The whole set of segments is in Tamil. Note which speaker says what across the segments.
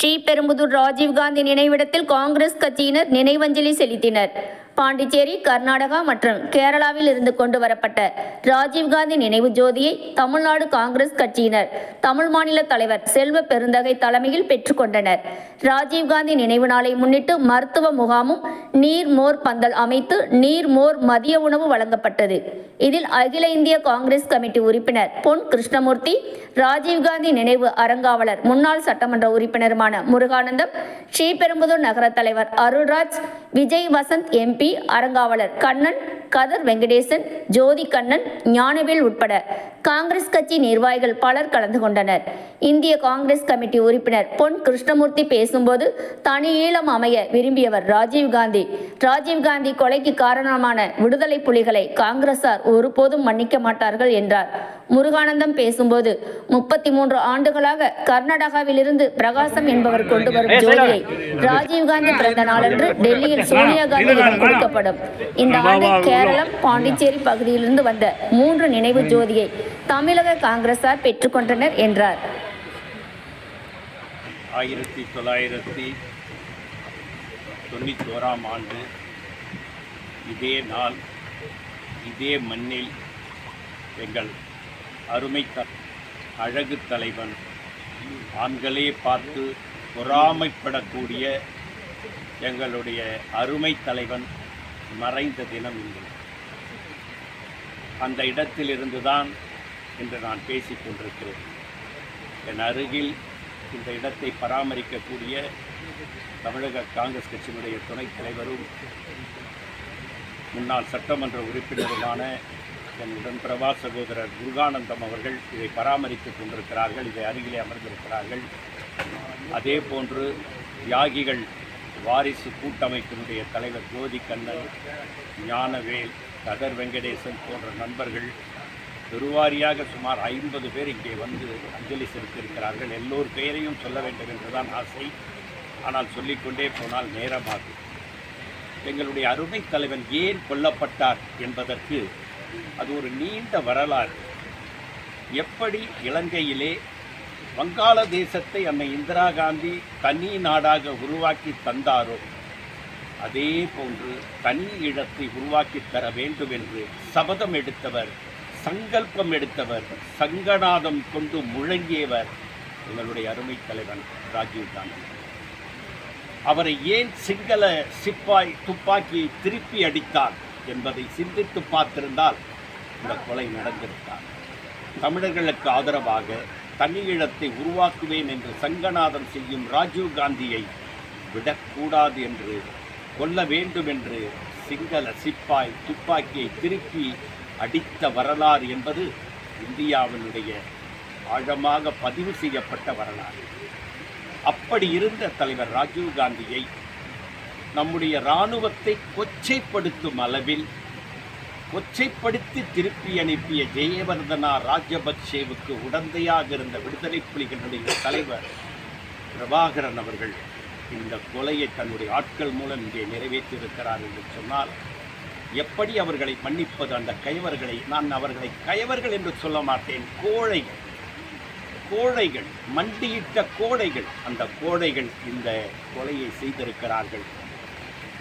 Speaker 1: ஸ்ரீபெரும்புதூர் ராஜீவ்காந்தி நினைவிடத்தில் காங்கிரஸ் கட்சியினர் நினைவஞ்சலி செலுத்தினர். பாண்டிச்சேரி கர்நாடகா மற்றும் கேரளாவில் இருந்து கொண்டு வரப்பட்ட ராஜீவ்காந்தி நினைவு ஜோதியை தமிழ்நாடு காங்கிரஸ் கட்சியினர் தமிழ் மாநில தலைவர் செல்வ பெருந்தகை தலைமையில் பெற்றுக்கொண்டனர் ராஜீவ்காந்தி நினைவு நாளை முன்னிட்டு மருத்துவ முகாமும் நீர் மோர் பந்தல் அமைத்து நீர் மோர் மதிய உணவு வழங்கப்பட்டது. இதில் அகில இந்திய காங்கிரஸ் கமிட்டி உறுப்பினர் பொன் கிருஷ்ணமூர்த்தி ராஜீவ்காந்தி நினைவு அறங்காவலர் முன்னாள் சட்டமன்ற உறுப்பினருமான முருகானந்தம் ஸ்ரீபெரும்புதூர் நகர தலைவர் அருள்ராஜ் விஜய் வசந்த் எம்பி அறங்காவலர் கண்ணன் கதர் வெங்கடேசன் ஜோதி கண்ணன் ஞானவேல் உட்பட காங்கிரஸ் கட்சி நிர்வாகிகள் பலர் கலந்து கொண்டனர். இந்திய காங்கிரஸ் கமிட்டி உறுப்பினர் பொன் கிருஷ்ணமூர்த்தி பேசும்போது தனி ஈழம் அமைய விரும்பியவர் ராஜீவ்காந்தி ராஜீவ்காந்தி கொலைக்கு காரணமான விடுதலை புலிகளை காங்கிரசார் ஒருபோதும் மன்னிக்க மாட்டார்கள் என்றார். முருகானந்தம் பேசும்போது முப்பத்தி மூன்று ஆண்டுகளாக கர்நாடகாவிலிருந்து பிரகாசம் என்பவர் கொண்டு வரும் ஜோதியை ராஜீவ்காந்தி பிறந்த நாளன்று டெல்லியில் சோனியா காந்தியிடம் கொடுக்கப்படும். இந்த ஆண்டு கேரளம் பாண்டிச்சேரி பகுதியிலிருந்து வந்த மூன்று நினைவு ஜோதியை தமிழக காங்கிரசார் பெற்றுக்கொண்டனர் என்றார்.
Speaker 2: ஆயிரத்தி தொள்ளாயிரத்தி தொண்ணூத்தோராம் ஆண்டு இதே நாள் இதே மண்ணில் எங்கள் அருமை த அழகு தலைவன். ஆண்களே பார்த்து பொறாமைப்படக்கூடிய எங்களுடைய அருமை தலைவன் மறைந்த தினம் இன்று. அந்த இடத்திலிருந்து தான் இன்று நான் பேசிக் கொண்டிருக்கிறேன். என் அருகில் இந்த இடத்தை பராமரிக்கக்கூடிய தமிழக காங்கிரஸ் கட்சியினுடைய துணைத் தலைவரும் முன்னாள் சட்டமன்ற உறுப்பினருமான என்னுடன் பிரபா சகோதரர் முருகானந்தம் அவர்கள் இதை பராமரித்துக் கொண்டிருக்கிறார்கள் இதை அருகிலே அமர்ந்திருக்கிறார்கள். அதே போன்று தியாகிகள் வாரிசு கூட்டமைப்பினுடைய தலைவர் ஜோதி கண்ணன் ஞானவேல் கதர் வெங்கடேசன் போன்ற நண்பர்கள் பெருவாரியாக சுமார் ஐம்பது பேர் இங்கே வந்து அஞ்சலி செலுத்தியிருக்கிறார்கள். எல்லோர் பெயரையும் சொல்ல வேண்டும் என்றுதான் ஆசை. ஆனால் சொல்லிக்கொண்டே போனால் நேரமாகும். எங்களுடைய அருமை தலைவன் ஏன் கொல்லப்பட்டார் என்பதற்கு அது ஒரு நீண்ட வரலாறு. எப்படி இலங்கையிலே வங்காளதேசத்தை அன்னை இந்திரா காந்தி தனி நாடாக உருவாக்கி தந்தாரோ அதே போன்று தனி இடத்தை உருவாக்கி தர வேண்டும் என்று சபதம் எடுத்தவர் சங்கல்பம் எடுத்தவர் சங்கநாதம் கொண்டு முழங்கியவர் எங்களுடைய அருமை தலைவன் ராஜீவ் காந்தி. அவரை ஏன் சிங்கள சிப்பாய் துப்பாக்கியை திருப்பி அடித்தார் என்பதை சிந்தித்து பார்த்திருந்தால் இந்த கொலை நடந்திருக்கார் தமிழர்களுக்கு ஆதரவாக தனியிழத்தை உருவாக்குவேன் என்று சங்கநாதம் செய்யும் ராஜீவ் காந்தியை விடக்கூடாது என்று கொல்ல வேண்டும் என்று சிங்கள சிப்பாய் துப்பாக்கியை திருப்பி அடித்த வரலாறு என்பது இந்தியாவினுடைய ஆழமாக பதிவு செய்யப்பட்ட வரலாறு. அப்படி இருந்த தலைவர் ராஜீவ் காந்தியை நம்முடைய இராணுவத்தை கொச்சைப்படுத்தும் அளவில் கொச்சைப்படுத்தி திருப்பி அனுப்பிய ஜெயவர்தனா ராஜபக்சேவுக்கு உடந்தையாக இருந்த விடுதலை புலிகளுடைய தலைவர் பிரபாகரன் அவர்கள் இந்த கொலையை தன்னுடைய ஆட்கள் மூலம் இங்கே நிறைவேற்றியிருக்கிறார் என்று சொன்னால் எப்படி அவர்களை மன்னிப்பது? அந்த கைவர்களை நான் அவர்களை கைவர்கள் என்று சொல்ல மாட்டேன். கோழைகள் கோழைகள் மண்டியிட்ட கோழைகள் அந்த கோழைகள் இந்த கொலையை செய்திருக்கிறார்கள்.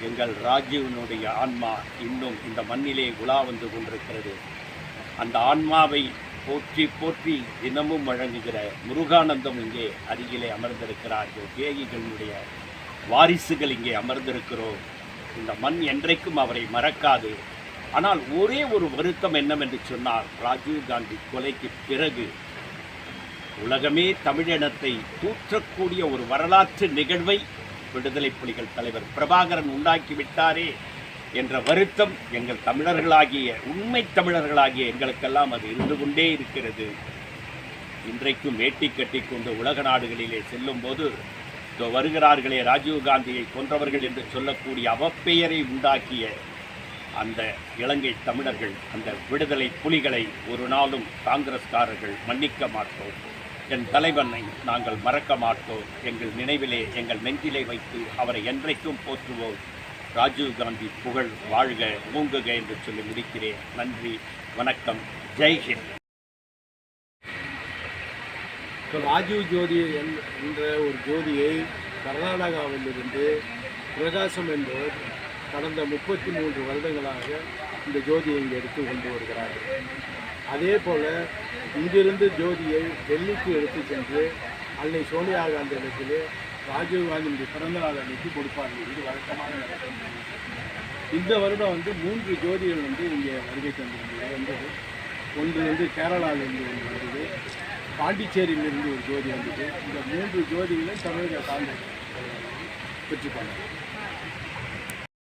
Speaker 2: எங்கள் ராஜீவனுடைய ஆன்மா இன்னும் இந்த மண்ணிலே உலா வந்து கொண்டிருக்கிறது. அந்த ஆன்மாவை போற்றி போற்றி தினமும் வழங்குகிற முருகானந்தம் இங்கே அருகிலே அமர்ந்திருக்கிறார். தேகிகளுடைய வாரிசுகள் இங்கே அமர்ந்திருக்கிறோம். இந்த மண் என்றைக்கும் அவரை மறக்காது. ஆனால் ஒரே ஒரு வருத்தம் என்னவென்று சொன்னால் ராஜீவ் காந்தி கொலைக்கு பிறகு உலகமே தமிழினத்தை தூற்றக்கூடிய ஒரு வரலாற்று நிகழ்வை விடுதலை புலிகள் தலைவர் பிரபாகரன் உண்டாக்கிவிட்டாரே என்ற வருத்தம் எங்கள் தமிழர்களாகிய உண்மை தமிழர்களாகிய எங்களுக்கெல்லாம் அது இருந்து கொண்டே இருக்கிறது. இன்றைக்கும் வேட்டி கட்டி கொண்டு உலக நாடுகளிலே செல்லும்போது இதோ வருகிறார்களே ராஜீவ் காந்தியை கொன்றவர்கள் என்று சொல்லக்கூடிய அவப்பெயரை உண்டாக்கிய அந்த இலங்கை தமிழர்கள் அந்த விடுதலை புலிகளை ஒரு நாளும் காங்கிரஸ்காரர்கள் மன்னிக்க மாட்டோம். என் தலைவனை நாங்கள் மறக்க மாட்டோம். எங்கள் நினைவிலே எங்கள் நெஞ்சிலே வைத்து அவரை என்றைக்கும் போற்றுவோம். ராஜீவ் காந்தி புகழ் வாழ்க மூங்குக என்று சொல்லி முடிக்கிறேன். நன்றி வணக்கம் ஜெய்ஹிந்த்
Speaker 3: இப்போ ராஜீவ் ஜோதி என்- என்ற ஒரு ஜோதியை கர்நாடகாவிலிருந்து பிரகாசம் என்பவர் கடந்த முப்பத்தி மூன்று வருடங்களாக இந்த ஜோதியை இங்கே எடுத்து கொண்டு வருகிறார்கள் அதே போல் இங்கிருந்து ஜோதியை டெல்லிக்கு எடுத்து சென்று அன்னை சோனியா காந்தி இடத்திலே ராஜீவ் பிறந்தநாள் நாள் அன்னைக்கு கொடுப்பார்கள் இது வழக்கமாக நடக்கும் இந்த வருடம் வந்து மூன்று ஜோதிகள் வந்து இங்கே வருகை தந்திருந்தது வந்தது ஒன்று வந்து கேரளாவிலிருந்து ஒன்று வந்தது பாண்டிச்சேரியிலிருந்து ஒரு ஜோதி வந்தது. இந்த மூன்று ஜோதிகளும் தமிழக காங்கிரஸ் பெற்றுக்கொண்டார்